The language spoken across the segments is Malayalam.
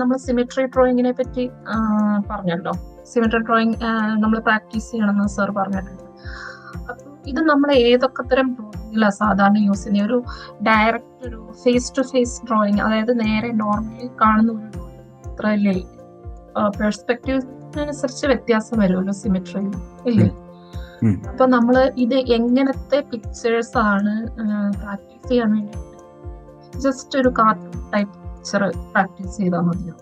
നമ്മൾ സിമെട്രി ഡ്രോയിങ്ങിനെ പറ്റി പറഞ്ഞല്ലോ. സിമെട്രി ഡ്രോയിങ് നമ്മൾ പ്രാക്ടീസ് ചെയ്യണമെന്ന് സാർ പറഞ്ഞിട്ടുണ്ട്. അപ്പൊ ഇത് നമ്മൾ ഏതൊക്കെ തരം ഡ്രോയിങ്ങിലാണ് സാധാരണ യൂസ് ചെയ്യുന്ന? ഒരു ഡയറക്റ്റ് ഒരു ഫേസ് ടു ഫേസ് ഡ്രോയിങ് അതായത് നേരെ നോർമലി കാണുന്ന ഒരു അത്രയല്ലേ പെർസ്പെക്റ്റീവിനനുസരിച്ച് വ്യത്യാസം വരുമല്ലോ സിമെട്രിയിൽ ഇല്ലേ. അപ്പൊ നമ്മൾ ഇത് എങ്ങനത്തെ പിക്ചേഴ്സ് ആണ് പ്രാക്ടീസ് ചെയ്യാൻ വേണ്ടി ജസ്റ്റ് ഒരു കാർട്ടൂൺ ടൈപ്പ് പിക്ചർ പ്രാക്ടീസ് ചെയ്താൽ മതിയോ?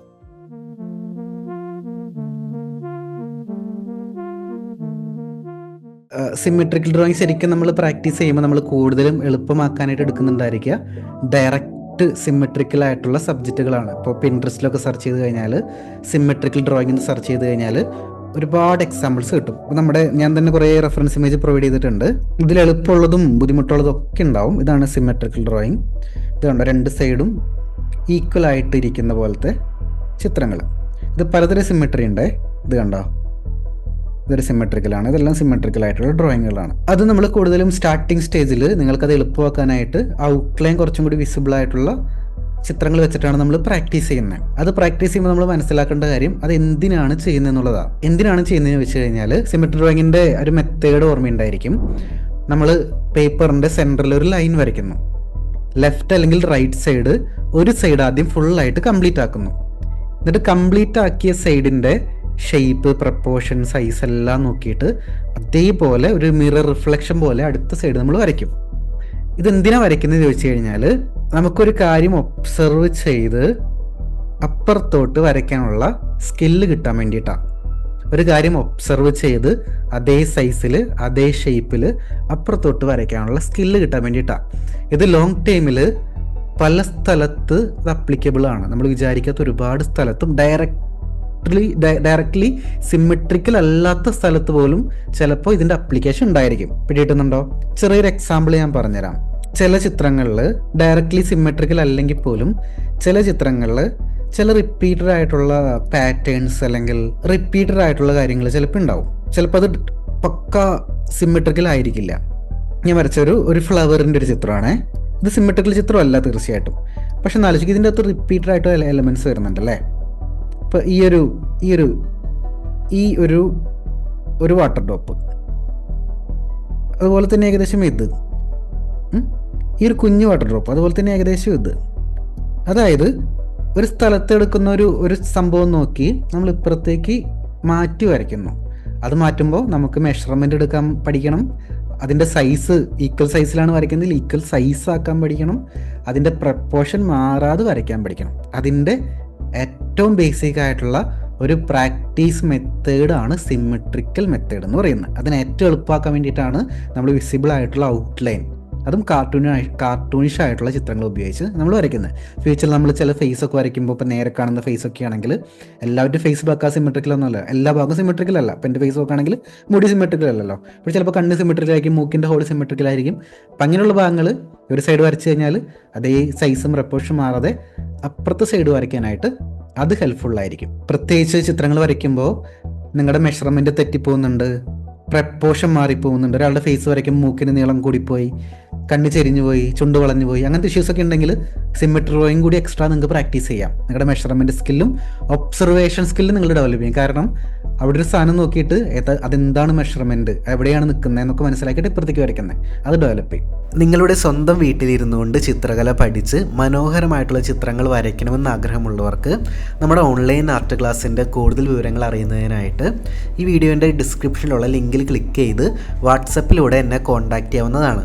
സിമെട്രിക്കൽ ഡ്രോയിങ് ശരിക്കും നമ്മൾ പ്രാക്ടീസ് ചെയ്യുമ്പോൾ നമ്മൾ കൂടുതലും എളുപ്പമാക്കാനായിട്ട് എടുക്കുന്നുണ്ടായിരിക്കുക. ഡയറക്റ്റ് സിമെട്രിക്കൽ ആയിട്ടുള്ള സബ്ജക്റ്റുകളാണ്. ഇപ്പോൾ പിൻട്രസ്റ്റിലൊക്കെ സെർച്ച് ചെയ്ത് കഴിഞ്ഞാൽ സിമെട്രിക്കൽ ഡ്രോയിങ് എന്ന് സെർച്ച് ചെയ്ത് കഴിഞ്ഞാൽ ഒരുപാട് എക്സാമ്പിൾസ് കിട്ടും. അപ്പോൾ നമ്മുടെ ഞാൻ തന്നെ കുറേ റെഫറൻസ് ഇമേജ് പ്രൊവൈഡ് ചെയ്തിട്ടുണ്ട്. ഇതിൽ എളുപ്പമുള്ളതും ബുദ്ധിമുട്ടുള്ളതും ഒക്കെ ഉണ്ടാവും. ഇതാണ് സിമെട്രിക്കൽ ഡ്രോയിങ് ഇത് രണ്ട് സൈഡും ഈക്വൽ ആയിട്ട് ഇരിക്കുന്ന പോലത്തെ ചിത്രങ്ങൾ. ഇത് പലതരം സിമ്മെട്രി ഉണ്ട്. ഇത് കണ്ടോ? ഇതൊരു സിമെട്രിക്കലാണ് ഇതെല്ലാം സിമെട്രിക്കൽ ആയിട്ടുള്ള ഡ്രോയിങ്ങുകളാണ് അത് നമ്മൾ കൂടുതലും സ്റ്റാർട്ടിങ് സ്റ്റേജിൽ നിങ്ങൾക്കത് എളുപ്പമാക്കാനായിട്ട് ഔട്ട്ലൈൻ കുറച്ചും കൂടി വിസിബിൾ ആയിട്ടുള്ള ചിത്രങ്ങൾ വെച്ചിട്ടാണ് നമ്മൾ പ്രാക്ടീസ് ചെയ്യുന്നത്. അത് പ്രാക്ടീസ് ചെയ്യുമ്പോൾ നമ്മൾ മനസ്സിലാക്കേണ്ട കാര്യം അത് എന്തിനാണ് ചെയ്യുന്നത് എന്നുള്ളതാണ്. എന്തിനാണ് ചെയ്യുന്നതെന്ന് വെച്ച് കഴിഞ്ഞാൽ സിമെട്രി ഡ്രോയിങ്ങിന്റെ ഒരു മെത്തേഡ് ഓർമ്മയുണ്ടായിരിക്കും. നമ്മൾ പേപ്പറിന്റെ സെന്ററിൽ ഒരു ലൈൻ വരയ്ക്കുന്നു. ലെഫ്റ്റ് അല്ലെങ്കിൽ റൈറ്റ് സൈഡ് ഒരു സൈഡ് ആദ്യം ഫുള്ളായിട്ട് കംപ്ലീറ്റ് ആക്കുന്നു. എന്നിട്ട് കംപ്ലീറ്റ് ആക്കിയ സൈഡിന്റെ ഷേപ്പ് പ്രപ്പോർഷൻ സൈസ് എല്ലാം നോക്കിയിട്ട് അതേപോലെ ഒരു മിറർ റിഫ്ലക്ഷൻ പോലെ അടുത്ത സൈഡ് നമ്മൾ വരയ്ക്കും. ഇതെന്തിനാ വരയ്ക്കുന്നത് ചോദിച്ചു കഴിഞ്ഞാൽ നമുക്കൊരു കാര്യം ഒബ്സർവ് ചെയ്ത് അപ്പുറത്തോട്ട് വരയ്ക്കാനുള്ള സ്കില്ല് കിട്ടാൻ വേണ്ടിയിട്ടാണ്. ഒരു കാര്യം ഒബ്സർവ് ചെയ്ത് അതേ സൈസിൽ അതേ ഷേപ്പിൽ അപ്പുറത്തോട്ട് വരയ്ക്കാനുള്ള സ്കില്ല് കിട്ടാൻ വേണ്ടിയിട്ടാണ് ഇത് ലോങ് ടൈമിൽ പല സ്ഥലത്ത് ഇത് അപ്ലിക്കബിൾ ആണ്. നമ്മൾ വിചാരിക്കാത്ത ഒരുപാട് സ്ഥലത്തും ഡയറക്ട്ലി ഡയറക്ട്ലി സിമ്മെട്രിക്കൽ അല്ലാത്ത സ്ഥലത്ത് പോലും ചിലപ്പോൾ ഇതിന്റെ അപ്ലിക്കേഷൻ ഉണ്ടായിരിക്കും. പിടിയിട്ടുന്നുണ്ടോ ചെറിയൊരു എക്സാമ്പിൾ ഞാൻ പറഞ്ഞുതരാം. ചില ചിത്രങ്ങളിൽ ഡയറക്ട്ലി സിമ്മെട്രിക്കൽ അല്ലെങ്കിൽ പോലും ചില ചിത്രങ്ങളിൽ ചില റിപ്പീറ്റഡ് ആയിട്ടുള്ള പാറ്റേൺസ് അല്ലെങ്കിൽ റിപ്പീറ്റഡ് ആയിട്ടുള്ള കാര്യങ്ങൾ ചിലപ്പോൾ ഉണ്ടാവും. ചിലപ്പോൾ അത് പക്ക സിമെട്രിക്കൽ ആയിരിക്കില്ല. ഞാൻ വരച്ചൊരു ഒരു ഫ്ലവറിന്റെ ഒരു ചിത്രമാണ്. ഇത് സിമ്മെട്രിക്കൽ ചിത്രമല്ല തീർച്ചയായിട്ടും. പക്ഷെ നാലോചിക്ക് ഇതിന്റെ അകത്ത് റിപ്പീറ്റഡ് ആയിട്ട് എലമെന്റ്സ് വരുന്നുണ്ട് അല്ലേ ഇപ്പോൾ ഈ ഒരു ഈ ഒരു ഈ ഒരു ഒരു വാട്ടർ ഡ്രോപ്പ് അതുപോലെ തന്നെ ഏകദേശം ഇത്? ഈ ഒരു കുഞ്ഞു വാട്ടർ ഡ്രോപ്പ് അതുപോലെ തന്നെ ഏകദേശം ഇത്. അതായത് ഒരു സ്ഥലത്ത് എടുക്കുന്ന ഒരു ഒരു സംഭവം നോക്കി നമ്മൾ ഇപ്പുറത്തേക്ക് മാറ്റി വരയ്ക്കുന്നു. അത് മാറ്റുമ്പോൾ നമുക്ക് മെഷർമെന്റ് എടുക്കാൻ പഠിക്കണം. അതിന്റെ സൈസ് ഈക്വൽ സൈസിലാണ് വരയ്ക്കുന്നതിൽ ഈക്വൽ സൈസ് ആക്കാൻ പഠിക്കണം. അതിന്റെ പ്രപ്പോർഷൻ മാറാതെ വരയ്ക്കാൻ പഠിക്കണം. അതിന്റെ ഏറ്റവും ബേസിക് ആയിട്ടുള്ള ഒരു പ്രാക്ടീസ് മെത്തേഡാണ് സിമെട്രിക്കൽ മെത്തേഡ് എന്ന് പറയുന്നത്. അതിനെ ഏറ്റവും എളുപ്പമാക്കാൻ വേണ്ടിയിട്ടാണ് നമ്മൾ വിസിബിൾ ആയിട്ടുള്ള ഔട്ട്ലൈൻ അതും കാർട്ടൂണായി കാർട്ടൂണിഷ് ആയിട്ടുള്ള ചിത്രങ്ങൾ ഉപയോഗിച്ച് നമ്മൾ വരയ്ക്കുന്നത്. ഫ്യൂച്ചറിൽ നമ്മൾ ചില ഫേസ് ഒക്കെ വരയ്ക്കുമ്പോൾ ഇപ്പോൾ നേരെ കാണുന്ന ഫേസ് ഒക്കെ ആണെങ്കിൽ എല്ലാവരുടെ ഫേസ് ബാക്കാ സിമെട്രിക്കൽ ഒന്നുമല്ല എല്ലാ ഭാഗവും സിമെട്രിക്കൽ അല്ല. ഇപ്പം എന്റെ ഫേസ് നോക്കുകയാണെങ്കിൽ മുടി സിമെട്രിക്കൽ അല്ലല്ലോ. അപ്പോൾ ചിലപ്പോൾ കണ്ണ് സിമെട്രിക്കൽ ആയിരിക്കും മൂക്കിന്റെ ഹോൾ സിമെട്രിക്കൽ ആയിരിക്കും. അപ്പം അങ്ങനെയുള്ള ഭാഗങ്ങൾ ഒരു സൈഡ് വരച്ച് കഴിഞ്ഞാൽ അതേ സൈസും റെപ്പോർഷും മാറാതെ അപ്പുറത്തെ സൈഡ് വരയ്ക്കാനായിട്ട് അത് ഹെൽപ്ഫുൾ ആയിരിക്കും. പ്രത്യേകിച്ച് ചിത്രങ്ങൾ വരയ്ക്കുമ്പോൾ നിങ്ങളുടെ മെഷർമെന്റ് തെറ്റിപ്പോകുന്നുണ്ട്. പ്രപ്പോഷൻ മാറിപ്പോകുന്നുണ്ട്. ഒരാളുടെ ഫേസ് വരയ്ക്കും മൂക്കിന് നീളം കൂടിപ്പോയി കണ്ണ് ചെരിഞ്ഞു പോയി ചുണ്ട് വളഞ്ഞു പോയി അങ്ങനത്തെ ഇഷ്യൂസ് ഒക്കെ ഉണ്ടെങ്കിൽ സിമെട്രി ഡ്രോയിങ് കൂടി എക്സ്ട്രാ നിങ്ങൾക്ക് പ്രാക്ടീസ് ചെയ്യാം. നിങ്ങളുടെ മെഷർമെന്റ് സ്കില്ലും ഒബ്സർവേഷൻ സ്കില്ലും നിങ്ങൾ ഡെവലപ്പ് ചെയ്യും. കാരണം അവിടെ ഒരു സാധനം നോക്കിയിട്ട് അതെന്താണ് മെഷർമെന്റ് എവിടെയാണ് നിൽക്കുന്നത് എന്നൊക്കെ മനസ്സിലാക്കിയിട്ട് ഇപ്പുറത്തേക്ക് വരയ്ക്കുന്നത് അത് ഡെവലപ്പ് ചെയ്യും. നിങ്ങളുടെ സ്വന്തം വീട്ടിലിരുന്നു കൊണ്ട് ചിത്രകല പഠിച്ച് മനോഹരമായിട്ടുള്ള ചിത്രങ്ങൾ വരയ്ക്കണമെന്ന് ആഗ്രഹമുള്ളവർക്ക് നമ്മുടെ ഓൺലൈൻ ആർട്ട് ക്ലാസ്സിന്റെ കൂടുതൽ വിവരങ്ങൾ അറിയുന്നതിനായിട്ട് ഈ വീഡിയോന്റെ ഡിസ്ക്രിപ്ഷനിലുള്ള ലിങ്കിൽ ക്ലിക്ക് ചെയ്ത് വാട്സപ്പിലൂടെ എന്നെ കോൺടാക്റ്റ് ചെയ്യാവുന്നതാണ്.